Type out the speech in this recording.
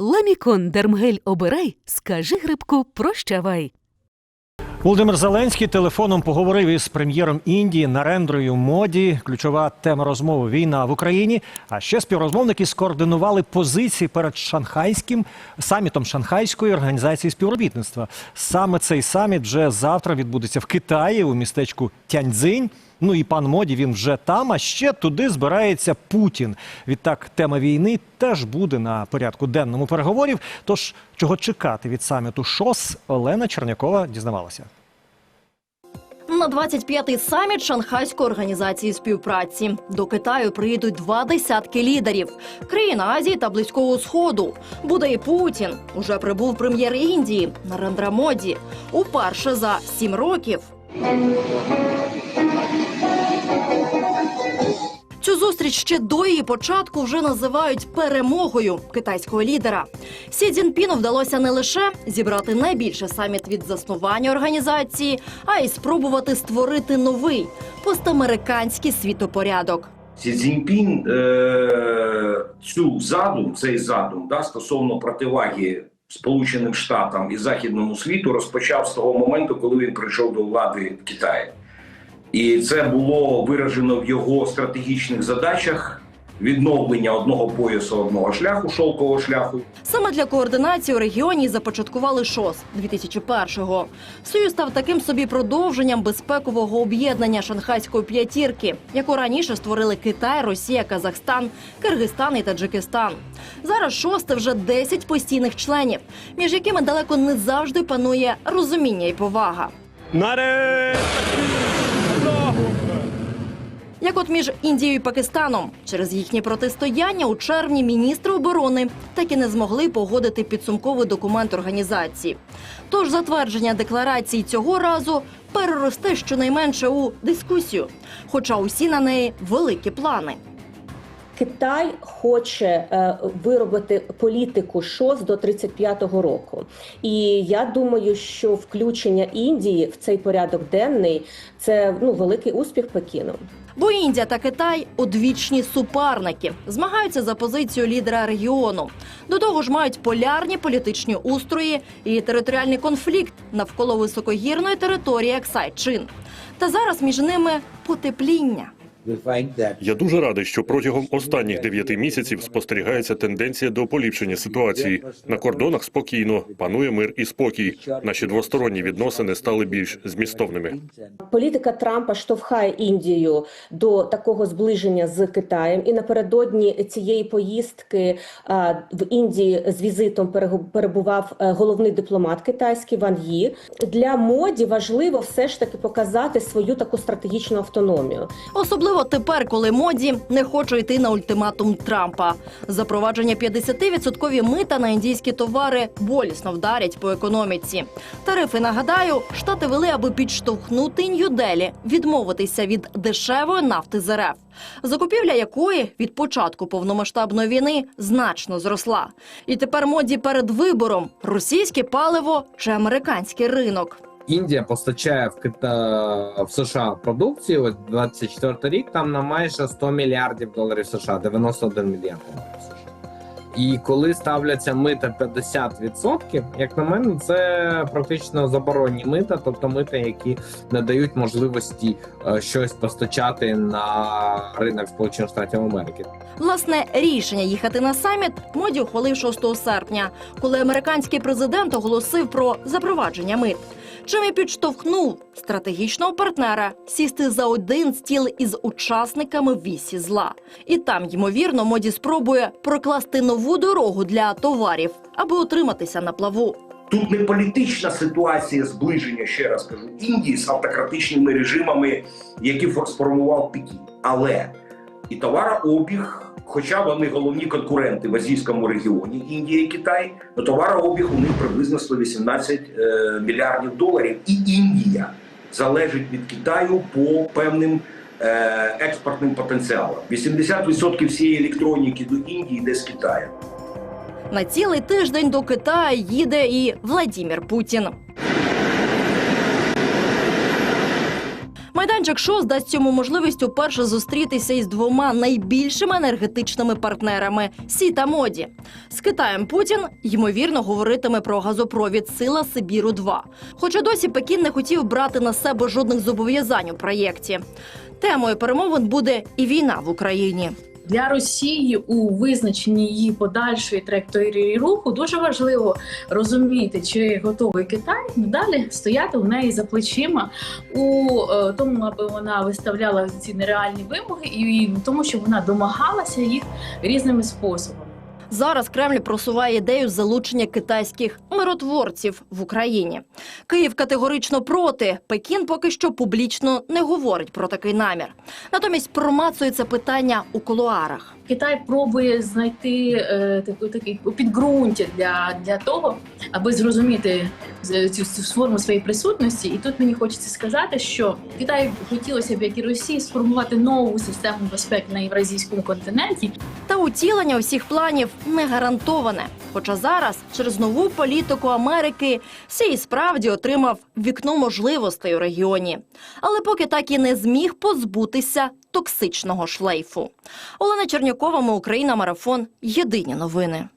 Ламікон Дермгель обирай, скажи грибку прощавай. Володимир Зеленський телефоном поговорив із прем'єром Індії Нарендрою Моді. Ключова тема розмови війна в Україні. А ще співрозмовники скоординували позиції перед шанхайським самітом Шанхайської організації співробітництва. Саме цей саміт вже завтра відбудеться в Китаї у містечку Тяньцзинь. Ну і пан Моді він вже там. А ще туди збирається Путін. Відтак, тема війни теж буде на порядку денному переговорів. Тож чого чекати від саміту ШОС, Олена Чернякова дізнавалася. На 25-й саміт Шанхайської організації співпраці до Китаю приїдуть два десятки лідерів країн Азії та Близького Сходу. Буде і Путін. Уже прибув прем'єр Індії Нарендра Моді. Уперше за сім років. Цю зустріч ще до її початку вже називають перемогою китайського лідера. Сі Цзіньпіну вдалося не лише зібрати найбільший саміт від заснування організації, а й спробувати створити новий постамериканський світопорядок. Сі Цзіньпін е, цю задум, цей задум да, стосовно противаги Сполученим Штатам і Західному світу розпочав з того моменту, коли він прийшов до влади в Китаї. І це було виражено в його стратегічних задачах відновлення одного поясу, одного шляху, шовкового шляху. Саме для координації у регіоні започаткували ШОС 2001-го. Союз став таким собі продовженням безпекового об'єднання шанхайської п'ятірки, яку раніше створили Китай, Росія, Казахстан, Киргизстан і Таджикистан. Зараз ШОС – це вже 10 постійних членів, між якими далеко не завжди панує розуміння і повага. Як от між Індією і Пакистаном через їхнє протистояння у червні міністри оборони так і не змогли погодити підсумковий документ організації. Тож затвердження декларації цього разу переросте щонайменше у дискусію, хоча усі на неї великі плани. Китай хоче е, виробити політику ШОС до 35-го року, і я думаю, що включення Індії в цей порядок денний це ну великий успіх Пекіну. Бо Індія та Китай одвічні суперники, змагаються за позицію лідера регіону. До того ж, мають полярні політичні устрої і територіальний конфлікт навколо високогірної території Аксай-Чин. Та зараз між ними потепління. Я дуже радий, що протягом останніх дев'яти місяців спостерігається тенденція до поліпшення ситуації. На кордонах спокійно панує мир і спокій. Наші двосторонні відносини стали більш змістовними. Політика Трампа штовхає Індію до такого зближення з Китаєм. І напередодні цієї поїздки в Індії з візитом перебував е, головний дипломат китайський Ван Ї. Для моді важливо все ж таки показати свою таку стратегічну автономію. Особливо тепер, коли моді не хоче йти на ультиматум Трампа. Запровадження 50% мита на індійські товари болісно вдарять по економіці. Тарифи нагадаю, штати вели, аби підштовхнути Нью-Делі відмовитися від дешевої нафти з РФ, закупівля якої від початку повномасштабної війни значно зросла. І тепер моді перед вибором російське паливо чи американський ринок. Індія постачає в Кита в США продукцію. Ось 24 рік там на майже 100 мільярдів доларів США, 91 мільярд доларів США. І коли ставляться мита 50%, як на мене, це практично заборонні мита, тобто мита, які не дають можливості е, щось постачати на ринок Сполучених Штатів Америки. Власне, рішення їхати на саміт моді ухвалив 6 серпня, коли американський президент оголосив про запровадження мит. Чим і підштовхнув стратегічного партнера сісти за один стіл із учасниками вісі зла. І там, ймовірно, моді спробує прокласти нову дорогу для товарів, аби утриматися на плаву. Тут не політична ситуація зближення, ще раз кажу, Індії з автократичними режимами, які фор- сформував Пекін. Але і товарообіг, хоча вони головні конкуренти в азійському регіоні, Індія і Китай, но товарообіг у них приблизно 118 е, мільярдів доларів. І Індія залежить від Китаю по певним е, експортним потенціалам. 80% всієї електроніки до Індії йде з Китаю. На цілий тиждень до Китаю їде і Владімір Путін. Майданчик шоу дасть цьому можливість уперше зустрітися із двома найбільшими енергетичними партнерами Сі та Моді. З Китаєм Путін ймовірно говоритиме про газопровід Сила Сибіру 2 Хоча досі Пекін не хотів брати на себе жодних зобов'язань у проєкті. Темою перемовин буде і війна в Україні. Для Росії у визначенні її подальшої траєкторії руху дуже важливо розуміти, чи готовий Китай надалі стояти у неї за плечима у е, тому, аби вона виставляла ці нереальні вимоги, і в тому, що вона домагалася їх різними способами. Зараз Кремль просуває ідею залучення китайських миротворців в Україні. Київ категорично проти. Пекін поки що публічно не говорить про такий намір. Натомість промацує це питання у кулуарах. Китай пробує знайти е, таку такий підґрунтя для, для того, аби зрозуміти цю, цю форму своєї присутності. І тут мені хочеться сказати, що Китаю хотілося б, як і Росії, сформувати нову систему безпеки на євразійському континенті, Та утілення усіх планів не гарантоване. Хоча зараз, через нову політику Америки, Сі і справді отримав вікно можливостей у регіоні. Але поки так і не зміг позбутися токсичного шлейфу. Олена Чернякова, ми Україна, марафон. Єдині новини.